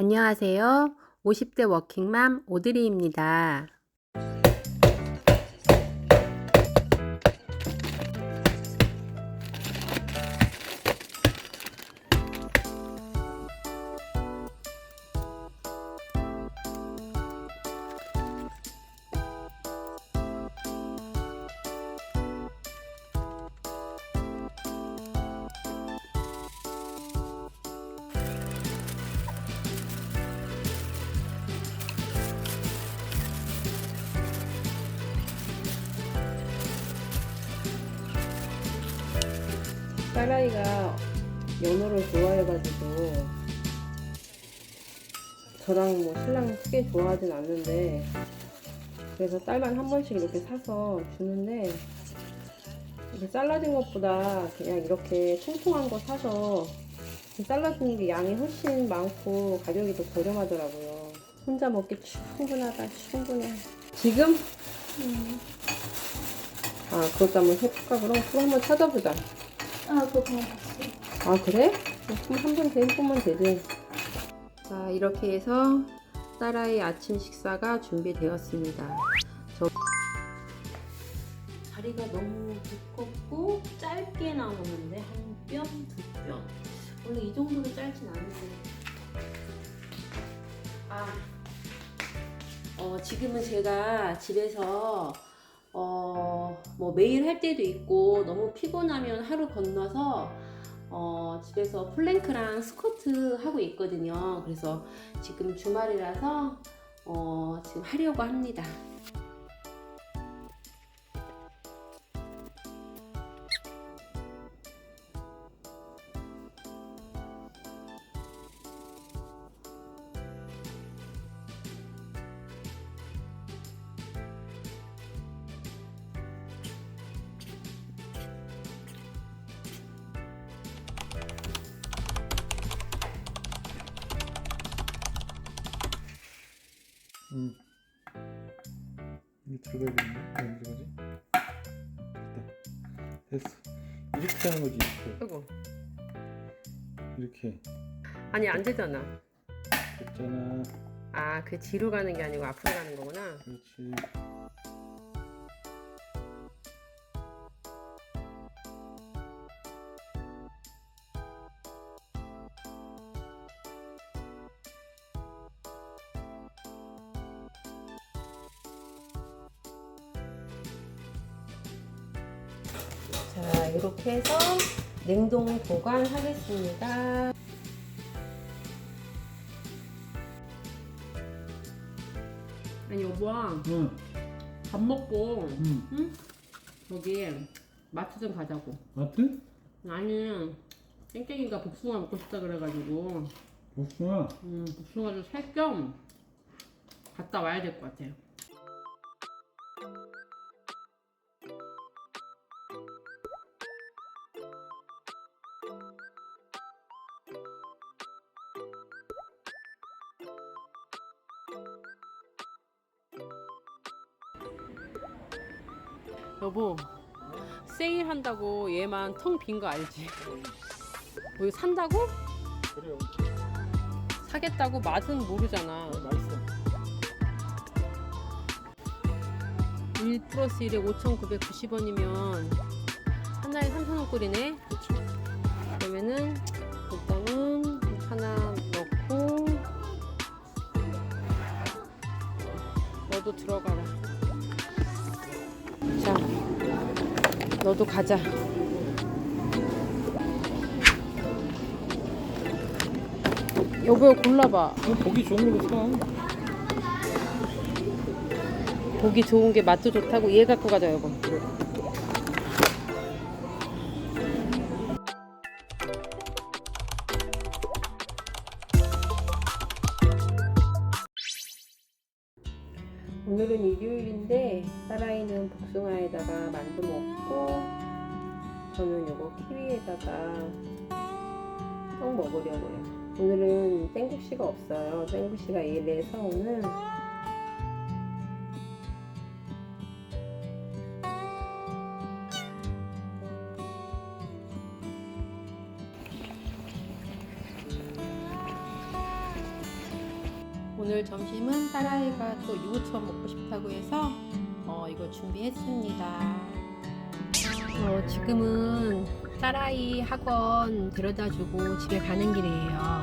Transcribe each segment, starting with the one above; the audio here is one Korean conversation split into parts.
안녕하세요. 50대 워킹맘 오드리입니다. 딸아이가 연어를 좋아해가지고 저랑 뭐 신랑 크게 좋아하진 않는데 그래서 딸만 한 번씩 이렇게 사서 주는데 이렇게 잘라진 것보다 그냥 이렇게 통통한 거 사서 잘라주는 게 양이 훨씬 많고 가격이 더 저렴하더라고요. 혼자 먹기 충분하다, 충분해. 지금? 아, 그것도 한번 해볼까? 그럼 그거 한번 찾아보자. 아, 그거. 아 그래? 한번 더 해보면 되지 자 이렇게 해서 딸아이 아침 식사가 준비되었습니다 저 다리가 너무 두껍고 짧게 나오는데 한 뼘, 두 뼘 원래 이 정도로 짧진 않은데 아 어, 지금은 제가 집에서 어, 뭐 매일 할 때도 있고 너무 피곤하면 하루 건너서 어, 집에서 플랭크랑 스쿼트 하고 있거든요. 그래서 지금 주말이라서 어, 지금 하려고 합니다. 이게 들어가야겠는데? 왜 들어가지? 됐다. 됐어. 이렇게 하는 거지, 이렇게. 아이고. 이렇게. 아니 안 되잖아. 됐잖아. 아, 그 뒤로 가는 게 아니고 앞으로 가는 거구나. 그렇지. 이렇게 해서 냉동 보관하겠습니다. 아니 여보야 응. 밥 먹고 응. 응? 여기 마트 좀 가자고 마트? 아니 땡땡이가 복숭아 먹고 싶다 그래가지고 복숭아. 음, 복숭아 좀살겸 갔다 와야 될 것 같아요 여보 세일한다고 얘만 텅 빈 거 알지? 뭐 이거 산다고? 그래요. 사겠다고 맛은 모르잖아. 맛있어. 1 플러스 1에 5,990원이면 한 달에 3,000원꼴이네. 그러면은 일단은 하나 넣고 너도 들어가라. 너도 가자. 여보야 골라봐. 어, 보기 좋은 걸로 사. 보기 좋은 게 맛도 좋다고 얘 갖고 가자 여보. 키위에다가 떡 먹으려고요. 오늘은 땡국씨가 없어요. 땡국씨가 일해서 오늘 오늘 점심은 딸아이가 또 유부초밥 먹고 싶다고 해서 어, 이거 준비했습니다. 어, 지금은 딸아이 학원 데려다주고 집에 가는 길이에요.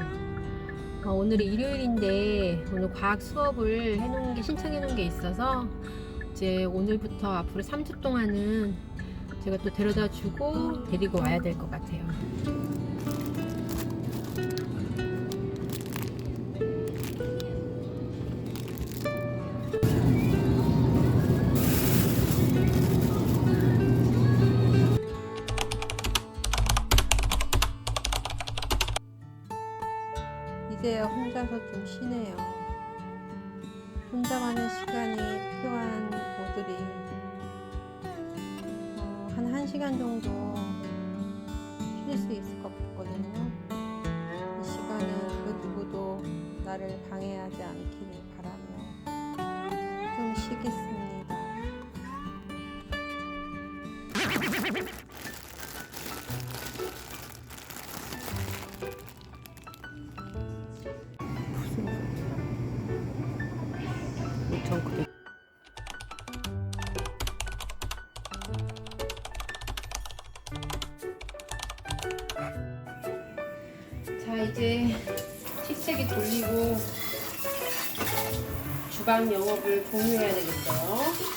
어, 오늘이 일요일인데 오늘 과학 수업을 해놓은 게 신청해 놓은 게 있어서 이제 오늘부터 앞으로 3주 동안은 제가 또 데려다주고 데리고 와야 될 것 같아요. 쉬네요. 혼자만의 시간이 필요한 오들이 어, 한 1시간 정도 쉴 수 있을 것 같거든요. 이 시간은 그 누구도 나를 방해하지 않기를 바라며 좀 쉬겠습니다. 돌리고 주방 영업을 종료해야 되겠어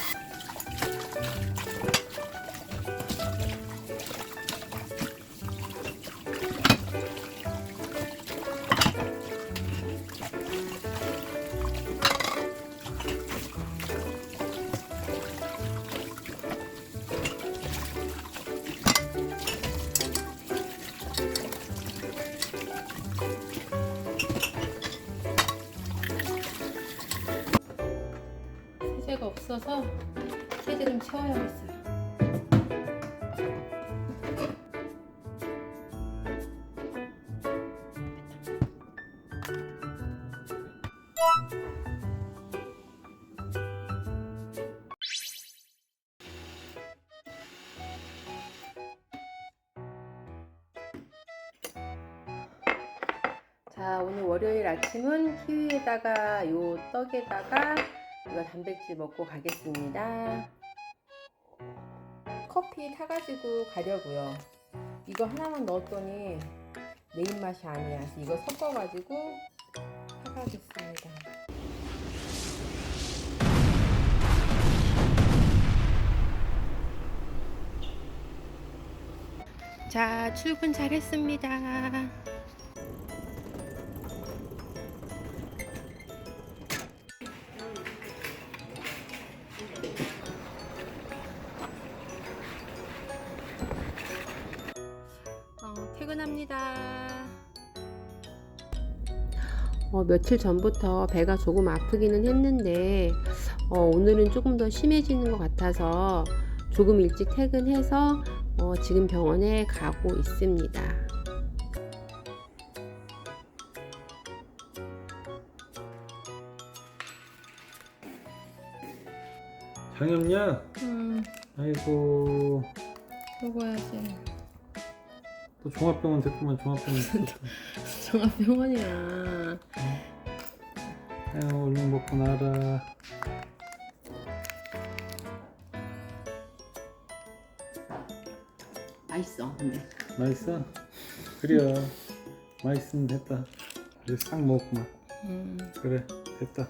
없어서 세제 좀 채워야겠어요. 자 오늘 월요일 아침은 키위에다가 요 떡에다가 이거 단백질 먹고 가겠습니다. 커피 타가지고 가려고요. 이거 하나만 넣었더니 내 입맛이 아니야. 이거 섞어가지고 타가겠습니다. 자, 출근 잘했습니다. 며칠 전부터 배가 조금 아프기는 했는데 어, 오늘은 조금 더 심해지는 것 같아서 조금 일찍 퇴근해서 어, 지금 병원에 가고 있습니다. 장이 없냐? 음, 아이고 먹어야지. 또 종합병원 됐구만 종합병원 됐구만. 종합병원이야. 아유 얼른 먹고 나라 맛있어, 근데. 맛있어? 그래 맛있으면 됐다 이제 싹 먹구만 음. 그래 됐다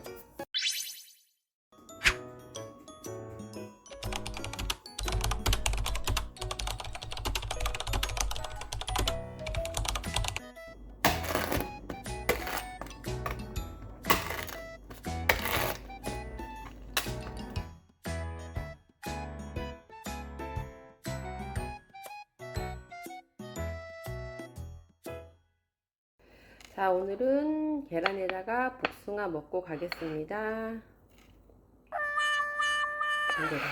오늘은 계란에다가 복숭아 먹고 가겠습니다. 잠겨라.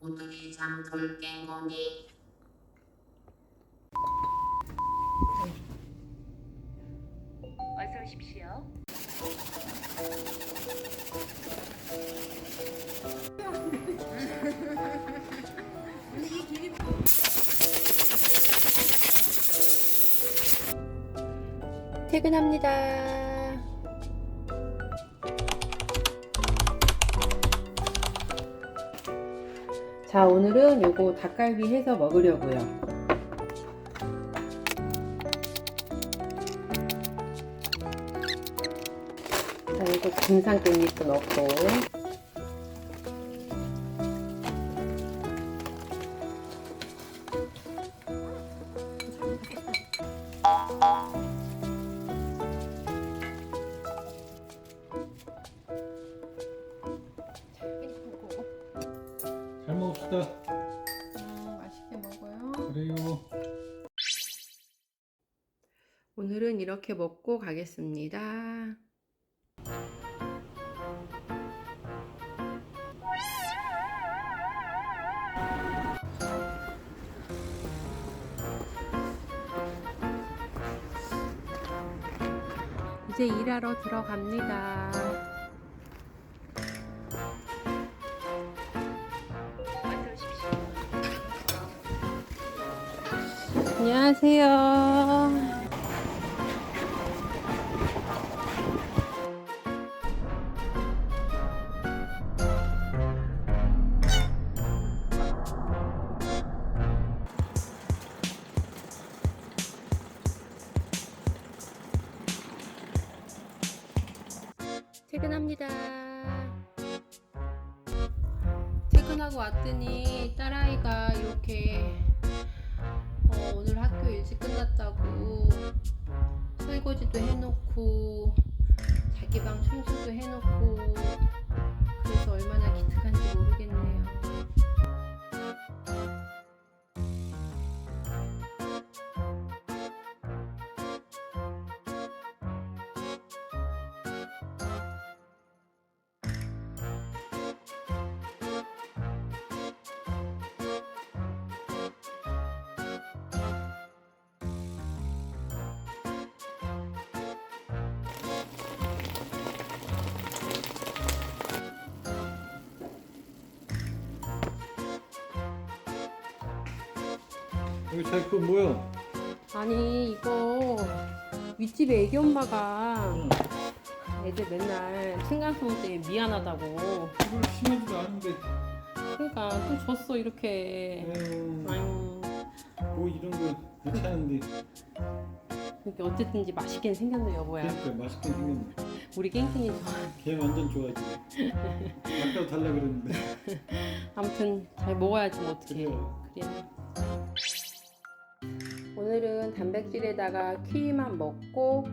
오늘이 잠덜 깬 거니 어서 오십시오. 퇴근합니다. 자 오늘은 요거 닭갈비 해서 먹으려고요 자 요거 금상깻잎도 넣고 잘 먹읍시다. 음, 맛있게 먹어요. 그래요. 오늘은 이렇게 먹고 가겠습니다. 이제 일하러 들어갑니다. 안녕하세요. 퇴근합니다. 퇴근하고 왔더니 딸아이가 이렇게 어, 오늘 학교 일찍 끝났다고 설거지도 해놓고 자기 방 청소도 해놓고 그래서 얼마나 기특한지 모르겠네요. 여기 자기 그 뭐야? 아니 이거 윗집 애기 엄마가 응. 애들 맨날 층간소음 때문에 미안하다고 이걸 심하지도 않은데. 그러니까 또 줬어 이렇게 에휴, 아유 뭐 이런 거 괜찮은데. 이렇게 어쨌든지 맛있게 생겼네 여보야 그러니까 맛있게 생겼네. 우리 깽깽이 좋아 걔 완전 좋아하지. 아까도 달라 그랬는데. 아무튼 잘 먹어야지 뭐 어떡해 그래. 단백질에다가 키위만 먹고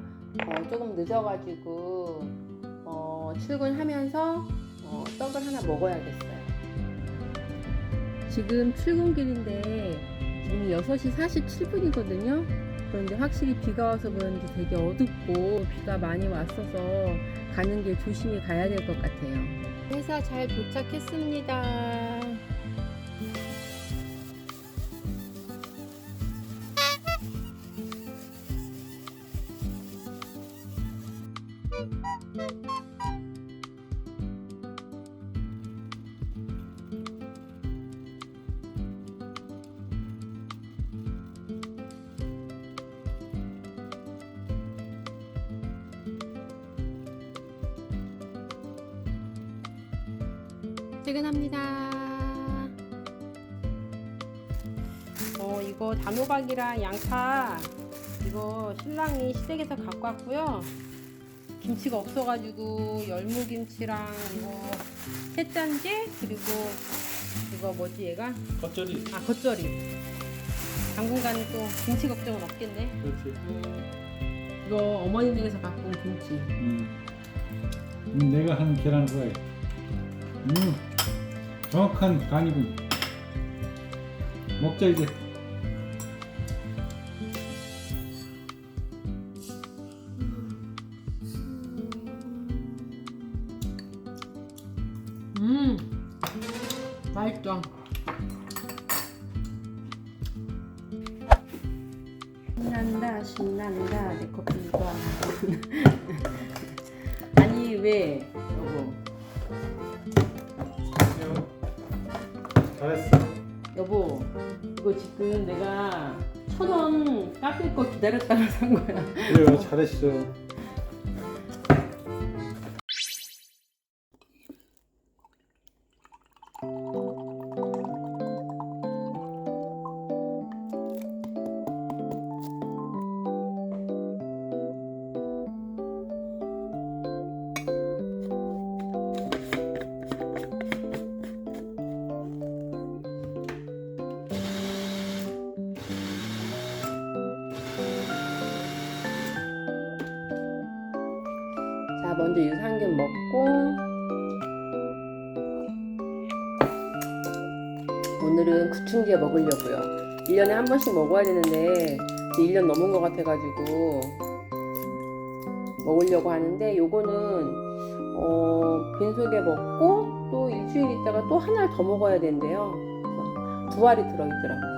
어, 조금 늦어가지고 어, 출근하면서 어, 떡을 하나 먹어야겠어요. 지금 출근길인데 지금 6시 47분이거든요. 그런데 확실히 비가 와서 그런지 되게 어둡고 비가 많이 왔어서 가는 길 조심히 가야 될 것 같아요. 회사 잘 도착했습니다. 퇴근합니다. 어, 이거 단호박이랑 양파 이거 신랑이 시댁에서 갖고 왔고요. 김치가 없어가지고 열무김치랑 이거 햇짠지 그리고 이거 뭐지 얘가 겉절이. 아 겉절이. 당분간은 또 김치 걱정은 없겠네. 그렇지. 음, 이거 어머니 댁에서 갖고 온 김치. 음. 음, 내가 하는 계란 후라이. 음. 정확한 간이군. 먹자 이제. 음, 맛있죠. 신난다, 신난다, 내 커피가. 아니 왜 이거 지금 내가 천 원 깎일 거 기다렸다가 산 거야. 그래요, 잘했어. 먼저 유산균 먹고 오늘은 구충제 먹으려고요. 1년에 한 번씩 먹어야 되는데 이제 1년 넘은 것 같아가지고 먹으려고 하는데 요거는 어, 빈속에 먹고 또 일주일 있다가 또 하나를 더 먹어야 된대요. 두 알이 들어있더라고요.